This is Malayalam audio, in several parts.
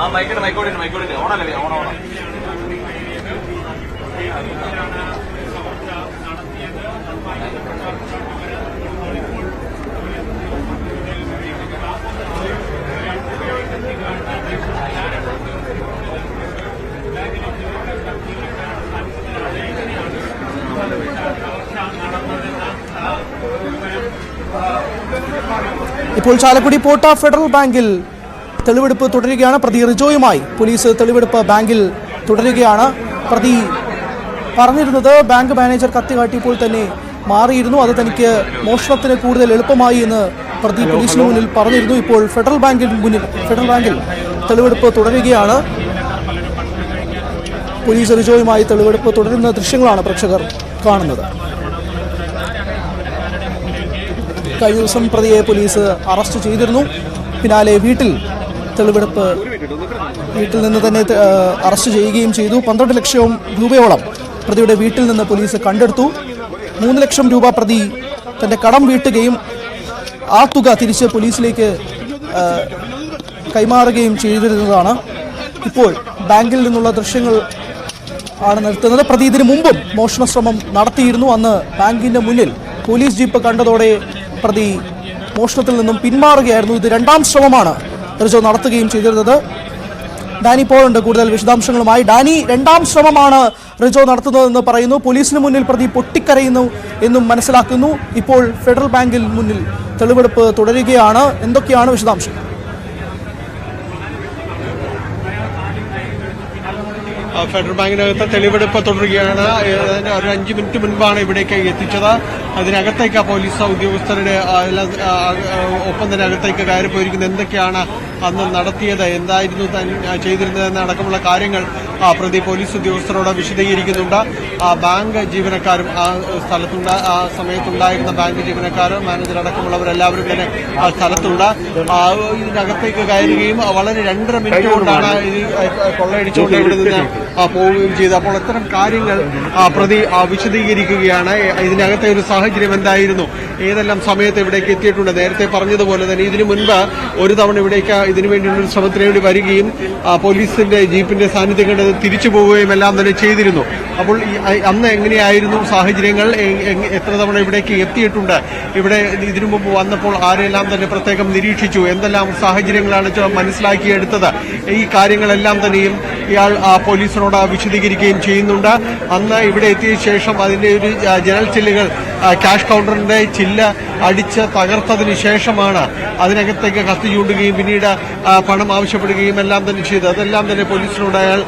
ആ മൈക്കോട്ടെ മൈക്കോട്ടെ മൈക്കോട്ടെ ഓണല്ലേ ഓണം ഓണം ഇപ്പോൾ ചാലക്കുടി പോട്ട ഫെഡറൽ ബാങ്കിൽ തെളിവെടുപ്പ് തുടരുകയാണ്. പ്രതി റിജോയുമായി പോലീസ് തെളിവെടുപ്പ് ബാങ്കിൽ തുടരുകയാണ്. പ്രതി പറഞ്ഞിരുന്നത് ബാങ്ക് മാനേജർ കത്തി കാട്ടിയപ്പോൾ തന്നെ മാറിയിരുന്നു. അത് തനിക്ക് മോഷണത്തിന് കൂടുതൽ എളുപ്പമായി എന്ന് പ്രതി പോലീസിന് മുന്നിൽ പറഞ്ഞിരുന്നു. ഇപ്പോൾ ഫെഡറൽ ബാങ്കിൽ മുന്നിൽ ഫെഡറൽ ബാങ്കിൽ തെളിവെടുപ്പ് തുടരുകയാണ്. പോലീസ് റിജോയുമായി തെളിവെടുപ്പ് തുടരുന്ന ദൃശ്യങ്ങളാണ് പ്രേക്ഷകർ കാണുന്നത്. കഴിഞ്ഞ ദിവസം പ്രതിയെ പോലീസ് അറസ്റ്റ് ചെയ്തിരുന്നു. പിന്നാലെ വീട്ടിൽ തെളിവെടുപ്പ് വീട്ടിൽ നിന്ന് തന്നെ അറസ്റ്റ് ചെയ്യുകയും ചെയ്തു. പന്ത്രണ്ട് ലക്ഷം രൂപയോളം പ്രതിയുടെ വീട്ടിൽ നിന്ന് പോലീസ് കണ്ടെടുത്തു. മൂന്ന് ലക്ഷം രൂപ പ്രതി തന്റെ കടം വീട്ടുകയും ആ തുക തിരിച്ച് പോലീസിലേക്ക് കൈമാറുകയും ചെയ്തിരുന്നതാണ്. ഇപ്പോൾ ബാങ്കിൽ നിന്നുള്ള ദൃശ്യങ്ങൾ ആണ് നിർത്തുന്നത്. പ്രതി ഇതിനു മുമ്പും മോഷണ ശ്രമം നടത്തിയിരുന്നു. അന്ന് ബാങ്കിന്റെ മുന്നിൽ പോലീസ് ജീപ്പ് കണ്ടതോടെ പ്രതി മോഷണത്തിൽ നിന്നും പിന്മാറുകയായിരുന്നു. ഇത് രണ്ടാം ശ്രമമാണ്. റിജോ നടത്തുകയും ചെയ്തിരുന്നത്. ഡാനി പോളുണ്ട് കൂടുതൽ വിശദാംശങ്ങളുമായി. ഡാനി രണ്ടാം ശ്രമമാണ് റിജോ നടത്തുന്നതെന്ന് പറയുന്നു. പോലീസിന് മുന്നിൽ പ്രതി പൊട്ടിക്കരയുന്നു എന്നും മനസ്സിലാക്കുന്നു. ഇപ്പോൾ ഫെഡറൽ ബാങ്കിൽ മുന്നിൽ തെളിവെടുപ്പ് തുടരുകയാണ്. എന്തൊക്കെയാണ് വിശദാംശം? ഫെഡറൽ ബാങ്കിനകത്ത് തെളിവെടുപ്പ് തുടരുകയാണ്. ഒരു അഞ്ച് മിനിറ്റ് മുൻപാണ് ഇവിടേക്ക് എത്തിച്ചത്. അതിനകത്തേക്ക് ആ പോലീസ് ഉദ്യോഗസ്ഥരുടെ ഒപ്പം തന്നെ അകത്തേക്ക് കയറി പോയിരിക്കുന്നത് എന്തൊക്കെയാണ് അന്ന് നടത്തിയത് എന്തായിരുന്നു താൻ ചെയ്തിരുന്നത് ചെയ്തിരുന്നതെന്ന് അടക്കമുള്ള കാര്യങ്ങൾ ആ, പ്രതി പോലീസ് ഉദ്യോഗസ്ഥരോട് വിശദീകരിക്കുന്നുണ്ട്. ആ, ബാങ്ക് ജീവനക്കാരും ആ സ്ഥലത്തുണ്ട് ആ സമയത്തുണ്ടായിരുന്ന ബാങ്ക് ജീവനക്കാരും മാനേജർ അടക്കമുള്ളവരെല്ലാവരും തന്നെ ആ സ്ഥലത്തുണ്ട്. ഇതിനകത്തേക്ക് കയറുകയും വളരെ രണ്ടര മിനിറ്റ് കൊണ്ടാണ് ഈ കൊള്ളയടിച്ചുകൊണ്ട് ഇവിടെ നിന്ന് പോവുകയും ചെയ്തു. അപ്പോൾ അത്തരം കാര്യങ്ങൾ പ്രതി വിശദീകരിക്കുകയാണ്. ഇതിനകത്തെ ഒരു സാഹചര്യം എന്തായിരുന്നു? ഏതെല്ലാം സമയത്ത് ഇവിടേക്ക് എത്തിയിട്ടുണ്ട്? നേരത്തെ പറഞ്ഞതുപോലെ തന്നെ ഇതിനു മുൻപ് ഒരു തവണ ഇവിടേക്ക് ഇതിനു ഒരു ശ്രമത്തിന് വേണ്ടി വരികയും പോലീസിന്റെ ജീപ്പിന്റെ സാന്നിധ്യം കണ്ടത് തിരിച്ചു പോവുകയും എല്ലാം തന്നെ ചെയ്തിരുന്നു. അപ്പോൾ അന്ന് എങ്ങനെയായിരുന്നു സാഹചര്യങ്ങൾ? എത്ര തവണ ഇവിടേക്ക് എത്തിയിട്ടുണ്ട്? ഇവിടെ ഇതിനു മുമ്പ് വന്നപ്പോൾ ആരെല്ലാം തന്നെ പ്രത്യേകം നിരീക്ഷിച്ചു? എന്തെല്ലാം സാഹചര്യങ്ങളാണ് മനസ്സിലാക്കിയെടുത്തത്? ഈ കാര്യങ്ങളെല്ലാം തന്നെയും ഇയാൾ ആ, പോലീസിനോട് വിശദീകരിക്കുകയും ചെയ്യുന്നുണ്ട്. അന്ന് ഇവിടെ എത്തിയ ശേഷം അതിന്റെ ഒരു ജനൽ ചില്ലുകൾ ക്യാഷ് കൗണ്ടറിന്റെ ചില്ല് അടിച്ച് തകർത്തതിന് ശേഷമാണ് അതിനകത്തേക്ക് കത്തി ചൂണ്ടുകയും പിന്നീട് പണം ആവശ്യപ്പെടുകയും എല്ലാം തന്നെ ചെയ്തു അതെല്ലാം തന്നെ പോലീസിനോട് അയാൾ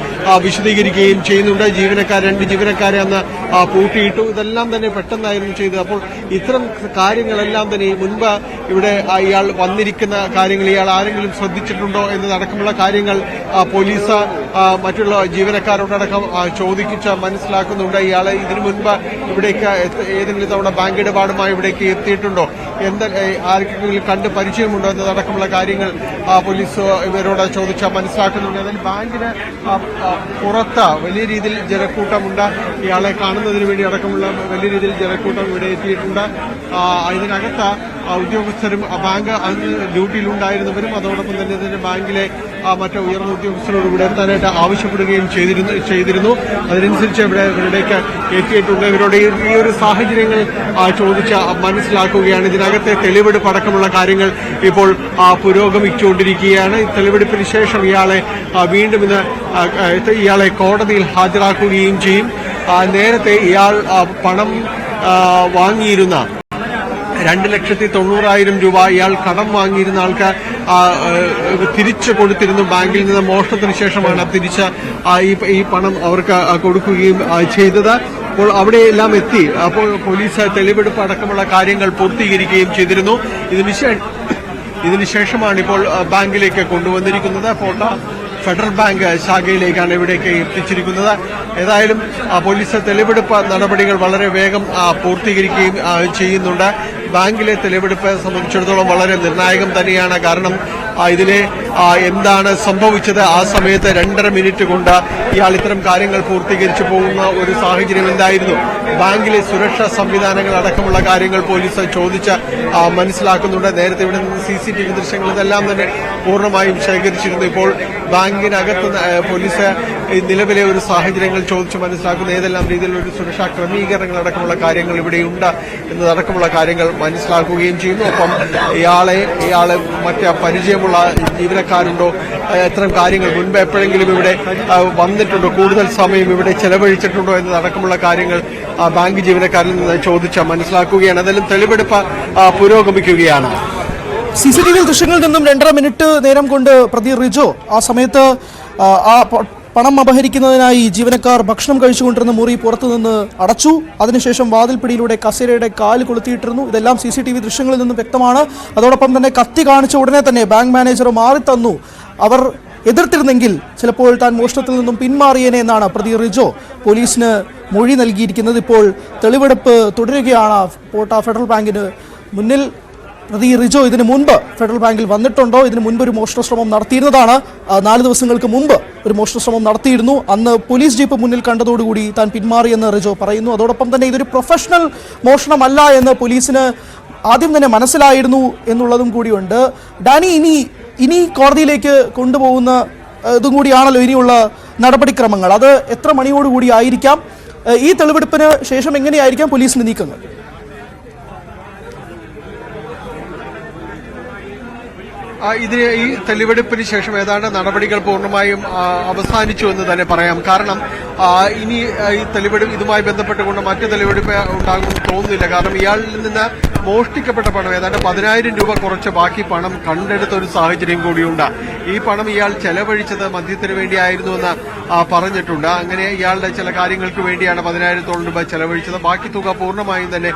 വിശദീകരിക്കുകയും ചെയ്യുന്നുണ്ട്. ജീവനക്കാർ രണ്ട് ജീവനക്കാരെ അന്ന് പൂട്ടിയിട്ടു. ഇതെല്ലാം തന്നെ പെട്ടെന്നായിരുന്നു ചെയ്തത്. അപ്പോൾ ഇത്തരം കാര്യങ്ങളെല്ലാം തന്നെ മുൻപ് ഇവിടെ ഇയാൾ വന്നിരിക്കുന്ന കാര്യങ്ങൾ ഇയാൾ ആരെങ്കിലും ശ്രദ്ധിച്ചിട്ടുണ്ടോ എന്നതടക്കമുള്ള കാര്യങ്ങൾ പോലീസ് മറ്റുള്ള മറ്റുള്ള ജീവനക്കാരോടടക്കം ചോദിച്ച മനസ്സിലാക്കുന്നുണ്ട്. ഇയാളെ ഇതിനു മുൻപ് ഇവിടേക്ക് ഏതെങ്കിലും തവണ ബാങ്ക് ഇടപാടുമായി ഇവിടേക്ക് എത്തിയിട്ടുണ്ടോ? എന്ത് ആർക്കെങ്കിലും കണ്ട് പരിചയമുണ്ടോ എന്നതടക്കമുള്ള കാര്യങ്ങൾ പോലീസ് ഇവരോട് ചോദിച്ചാൽ മനസ്സിലാക്കുന്നുണ്ട്. അതിൽ ബാങ്കിന് പുറത്ത് വലിയ രീതിയിൽ ജനക്കൂട്ടമുണ്ട്. ഇയാളെ കാണുന്നതിന് വേണ്ടി അടക്കമുള്ള വലിയ രീതിയിൽ ജനക്കൂട്ടം ഇവിടെ എത്തിയിട്ടുണ്ട്. ഇതിനകത്ത് ഉദ്യോഗസ്ഥരും ബാങ്ക് അന്ന് ഡ്യൂട്ടിയിലുണ്ടായിരുന്നവരും അതോടൊപ്പം തന്നെ ബാങ്കിലെ മറ്റ് ഉയർന്ന ഉദ്യോഗസ്ഥരോട് ഇവിടെ എത്താനായിട്ട് ആവശ്യപ്പെടുകയും ചെയ്തിരുന്നു ചെയ്തിരുന്നു. അതിനനുസരിച്ച് ഇവിടെ ഇവരുടേക്ക് എത്തിയിട്ടുണ്ട് ഇവരുടെ ഈ ഒരു സാഹചര്യങ്ങൾ ചോദിച്ച മനസ്സിലാക്കുകയാണ്. ഇതിനകത്തെ തെളിവെടുപ്പ് അടക്കമുള്ള കാര്യങ്ങൾ ഇപ്പോൾ പുരോഗമിച്ചുകൊണ്ടിരിക്കുകയാണ്. തെളിവെടുപ്പിന് ശേഷം ഇയാളെ വീണ്ടും ഇന്ന് ഇയാളെ കോടതിയിൽ ഹാജരാക്കുകയും ചെയ്യും. നേരത്തെ ഇയാൾ പണം വാങ്ങിയിരുന്ന രണ്ട് ലക്ഷത്തി തൊണ്ണൂറായിരം രൂപ ഇയാൾ കടം വാങ്ങിയിരുന്ന ആൾക്ക് തിരിച്ചു കൊടുത്തിരുന്നു ബാങ്കിൽ നിന്ന് മോഷണത്തിന് ശേഷമാണ് തിരിച്ച ഈ പണം അവർക്ക് കൊടുക്കുകയും ചെയ്തത്. അപ്പോൾ അവിടെയെല്ലാം എത്തി. അപ്പോൾ പോലീസ് തെളിവെടുപ്പ് അടക്കമുള്ള കാര്യങ്ങൾ പൂർത്തീകരിക്കുകയും ചെയ്തിരുന്നു. ഇതിനുശേഷം ഇതിനുശേഷമാണ് ഇപ്പോൾ ബാങ്കിലേക്ക് കൊണ്ടുവന്നിരിക്കുന്നത്. ഫോട്ടോ ഫെഡറൽ ബാങ്ക് ശാഖയിലേക്കാണ് ഇവിടേക്ക് എത്തിച്ചിരിക്കുന്നത്. ഏതായാലും പോലീസ് തെളിവെടുപ്പ് നടപടികൾ വളരെ വേഗം പൂർത്തീകരിക്കുകയും ചെയ്യുന്നുണ്ട്. ബാങ്കിലെ തെളിവെടുപ്പ് സംബന്ധിച്ചിടത്തോളം വളരെ നിർണായകം തന്നെയാണ്. കാരണം ആ, ഇതിലെ എന്താണ് സംഭവിച്ചത്? ആ സമയത്ത് രണ്ടര മിനിറ്റ് കൊണ്ട് ഇയാൾ ഇത്തരം കാര്യങ്ങൾ പൂർത്തീകരിച്ചു പോകുന്ന ഒരു സാഹചര്യം എന്തായിരുന്നു? ബാങ്കിലെ സുരക്ഷാ സംവിധാനങ്ങൾ അടക്കമുള്ള കാര്യങ്ങൾ പോലീസ് ചോദിച്ച് മനസ്സിലാക്കുന്നുണ്ട്. നേരത്തെ ഇവിടെ നിന്ന് സി സി ടി വി ദൃശ്യങ്ങൾ ഇതെല്ലാം തന്നെ പൂർണമായും ശേഖരിച്ചിരുന്നു. ഇപ്പോൾ ബാങ്കിനകത്ത് പോലീസ് നിലവിലെ ഒരു സാഹചര്യങ്ങൾ ചോദിച്ച് മനസ്സിലാക്കുന്ന. ഏതെല്ലാം രീതിയിലുള്ള ഒരു സുരക്ഷാ ക്രമീകരണങ്ങൾ അടക്കമുള്ള കാര്യങ്ങൾ ഇവിടെയുണ്ട് എന്നതടക്കമുള്ള കാര്യങ്ങൾ മനസ്സിലാക്കുകയും ചെയ്യുന്നു. ഒപ്പം ഇയാളെ ഇയാളെ മറ്റേ പരിചയമുള്ള ജീവനക്കാരുണ്ടോ? ഇത്തരം കാര്യങ്ങൾ മുൻപ് എപ്പോഴെങ്കിലും ഇവിടെ വന്നിട്ടുണ്ടോ? കൂടുതൽ സമയം ഇവിടെ ചെലവഴിച്ചിട്ടുണ്ടോ എന്നതടക്കമുള്ള കാര്യങ്ങൾ ബാങ്ക് ജീവനക്കാരിൽ നിന്ന് ചോദിച്ചാൽ മനസ്സിലാക്കുകയാണ്. അതെല്ലാം തെളിവെടുപ്പ് പുരോഗമിക്കുകയാണ്. സി സി ടി വി ദൃശ്യങ്ങളിൽ നിന്നും രണ്ടര മിനിറ്റ് നേരം കൊണ്ട് പ്രതി റിജോ ആ സമയത്ത് ആ, പണം അപഹരിക്കുന്നതിനായി ജീവനക്കാർ ഭക്ഷണം കഴിച്ചുകൊണ്ടിരുന്ന മുറി പുറത്തുനിന്ന് അടച്ചു. അതിനുശേഷം വാതിൽപ്പിടിയിലൂടെ കസേരയുടെ കാൽ കൊളുത്തിയിട്ടിരുന്നു. ഇതെല്ലാം സി സി ടി വി ദൃശ്യങ്ങളിൽ നിന്നും വ്യക്തമാണ്. അതോടൊപ്പം തന്നെ കത്തി കാണിച്ച ഉടനെ തന്നെ ബാങ്ക് മാനേജർ മാറി തന്നു അവർ എതിർത്തിരുന്നെങ്കിൽ ചിലപ്പോൾ താൻ മോഷണത്തിൽ നിന്നും പിന്മാറിയേനെ എന്നാണ് പ്രതി റിജോ പോലീസിന് മൊഴി നൽകിയിരിക്കുന്നത്. ഇപ്പോൾ തെളിവെടുപ്പ് തുടരുകയാണ്. പോട്ട ഫെഡറൽ ബാങ്കിന് മുന്നിൽ പ്രതി റിജോ ഇതിനു മുൻപ് ഫെഡറൽ ബാങ്കിൽ വന്നിട്ടുണ്ടോ? ഇതിനു മുൻപ് ഒരു മോഷണ ശ്രമം നടത്തിയിരുന്നതാണ് നാല് ദിവസങ്ങൾക്ക് മുമ്പ് ഒരു മോഷണ ശ്രമം നടത്തിയിരുന്നു. അന്ന് പോലീസ് ജീപ്പ് മുന്നിൽ കണ്ടതോടുകൂടി താൻ പിന്മാറിയെന്ന് റിജോ പറയുന്നു. അതോടൊപ്പം തന്നെ ഇതൊരു പ്രൊഫഷണൽ മോഷണമല്ല എന്ന് പോലീസിന് ആദ്യം തന്നെ മനസ്സിലായിരുന്നു എന്നുള്ളതും കൂടിയുണ്ട്. ഡാനി ഇനി ഇനി കോടതിയിലേക്ക് കൊണ്ടുപോകുന്ന ഇതും കൂടിയാണല്ലോ ഇനിയുള്ള നടപടിക്രമങ്ങൾ. അത് എത്ര മണിയോടുകൂടി ആയിരിക്കാം? ഈ തെളിവെടുപ്പിന് ശേഷം എങ്ങനെയായിരിക്കാം പോലീസിന്റെ നീക്കങ്ങൾ? ഇതിന് ഈ തെളിവെടുപ്പിന് ശേഷം ഏതാണ്ട് നടപടികൾ പൂർണമായും അവസാനിച്ചു എന്ന് തന്നെ പറയാം. കാരണം ഇനി ഈ തെളിവെടുപ്പ് ഇതുമായി ബന്ധപ്പെട്ടുകൊണ്ട് മറ്റ് തെളിവെടുപ്പ് ഉണ്ടാകുമെന്ന് തോന്നുന്നില്ല. കാരണം ഇയാളിൽ നിന്ന് മോഷ്ടിക്കപ്പെട്ട പണം ഏതാണ്ട് പതിനായിരം രൂപ കുറച്ച് ബാക്കി പണം കണ്ടെടുത്ത ഒരു സാഹചര്യം കൂടിയുണ്ട്. ഈ പണം ഇയാൾ ചെലവഴിച്ചത് മദ്യത്തിന് വേണ്ടിയായിരുന്നു എന്ന് പറഞ്ഞിട്ടുണ്ട്. അങ്ങനെ ഇയാളുടെ ചില കാര്യങ്ങൾക്ക് വേണ്ടിയാണ് പതിനായിരത്തോളം രൂപ ചെലവഴിച്ചത്. ബാക്കി തുക പൂർണമായും തന്നെ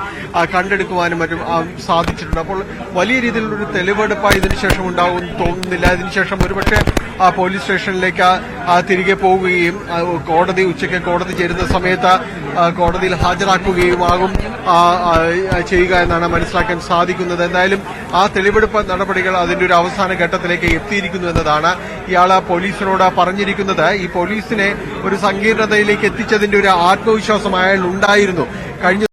കണ്ടെടുക്കുവാനും മറ്റും സാധിച്ചിട്ടുണ്ട്. അപ്പോൾ വലിയ രീതിയിലുള്ളൊരു തെളിവെടുപ്പ് ഇതിന് ശേഷം ഉണ്ടാകും തോന്നുന്നില്ല. ഇതിനുശേഷം ഒരുപക്ഷെ പോലീസ് സ്റ്റേഷനിലേക്ക് തിരികെ പോവുകയും കോടതി ഉച്ചയ്ക്ക് കോടതി ചേരുന്ന സമയത്ത് കോടതിയിൽ ഹാജരാക്കുകയുമാകും. ചെയ്യുക എന്നാണ് മനസ്സിലാക്കാൻ സാധിക്കുന്നത്. എന്തായാലും ആ തെളിവെടുപ്പ് നടപടികൾ അതിന്റെ ഒരു അവസാന ഘട്ടത്തിലേക്ക് എത്തിയിരിക്കുന്നു എന്നതാണ് ഇയാൾ പോലീസിനോട് പറഞ്ഞിരിക്കുന്നത്. ഈ പോലീസിനെ ഒരു സങ്കീർണതയിലേക്ക് എത്തിച്ചതിന്റെ ഒരു ആത്മവിശ്വാസം അയാൾ ഉണ്ടായിരുന്നു. കഴിഞ്ഞ